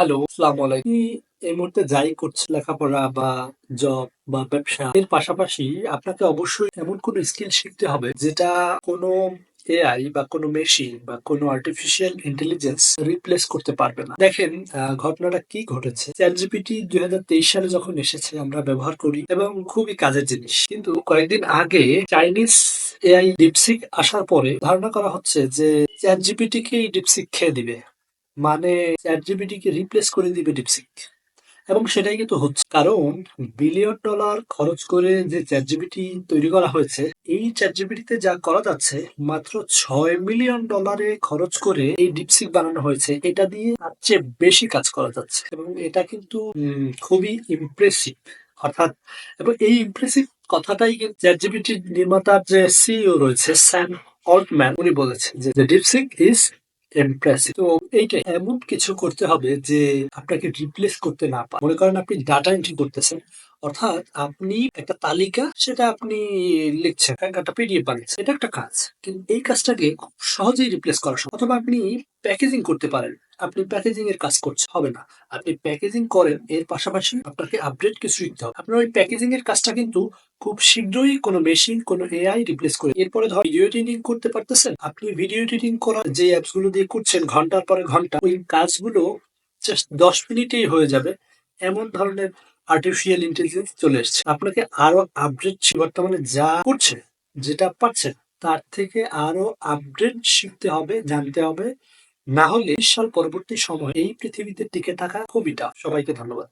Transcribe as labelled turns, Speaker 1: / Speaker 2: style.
Speaker 1: Hello সালাম আলাইকুম। এই মুহূর্তে যাই করছে লেখাপড়া বা জব বা ব্যবসা। এর পাশাপাশি আপনাকে অবশ্যই এমন কোন স্কিল শিখতে হবে যেটা কোনো এআই বা কোনো মেশিন বা কোনো আর্টিফিশিয়াল ইন্টেলিজেন্স রিপ্লেস করতে পারবে না। দেখেন ঘটনাটা কি ঘটেছে? চ্যাট জিপিটি দুই হাজার তেইশ সালে যখন এসেছে, আমরা ব্যবহার করি এবং খুবই কাজের জিনিস। কিন্তু কয়েকদিন আগে চাইনিজ এআই ডিপসিক আসার পরে ধারণা করা হচ্ছে যে চ্যাট জিপিটি কে ডিপসিক খেয়ে দিবে। মানে চ্যাট জিপিটি কে রিপ্লেস করে দিবে ডিপসিক এবং সেটাই কিন্তু হচ্ছে। কারণ বিলিয়ন ডলার খরচ করে যে চ্যাট তৈরি করা হয়েছে, এই চ্যাট যা করা যাচ্ছে, মাত্র ছয় মিলিয়ন ডলারে খরচ করে এই ডিপসিক বানানো হয়েছে। এটা দিয়ে তার চেয়ে বেশি কাজ করা যাচ্ছে। এবং এটা কিন্তু খুবই ইমপ্রেসিভ অর্থাৎ, এবং এই ইমপ্রেসিভ কথাটাই কিন্তু চ্যাট জিপিটি নির্মাতার যে সিইও রয়েছে স্যাম অল্টম্যান উনি বলেছেন যে ডিপসিক ইজ এইটা এমন কিছু করতে হবে যে আপনাকে রিপ্লেস করতে না পারে। মনে করেন আপনি ডাটা এন্ট্রি করতেছেন, অর্থাৎ আপনি একটা তালিকা, সেটা আপনি লিখছেন একটা পিডিএফ বানিয়েছেন, এটা একটা কাজ। কিন্তু এই কাজটাকে খুব সহজেই রিপ্লেস করা সম্ভব। অথবা আপনি প্যাকেজিং করতে পারেন। আপনি প্যাকেজিং এর কাজ করছে হবে না। আপনি প্যাকেজিং করেন, এর পাশাপাশি আপনাকে আপডেট কিছু শিখতে হবে। আপনার ওই প্যাকেজিং এর কাজটা কিন্তু খুব শীঘ্রই কোনো মেশিন কোনো এআই রিপ্লেস করে। এরপরে ধর ভিডিও এডিটিং করতে পারতেছেন। আপনি ভিডিও এডিটিং করার যে অ্যাপসগুলো দিয়ে করছেন, ঘণ্টার পরে ঘণ্টা, ওই কাজগুলো জাস্ট দশ মিনিটেই হয়ে যাবে। এমন ধরনের আর্টিফিশিয়াল ইন্টেলিজেন্স চলে এসছে। আপনাকে আরও আপডেট বর্তমানে যা করছে, যেটা পাচ্ছেন তার থেকে আরও আপডেট শিখতে হবে, জানতে হবে। না হলে বিশ সাল পরবর্তী সময় এই পৃথিবীতে টিকে থাকা খুবই সবাইকে ধন্যবাদ।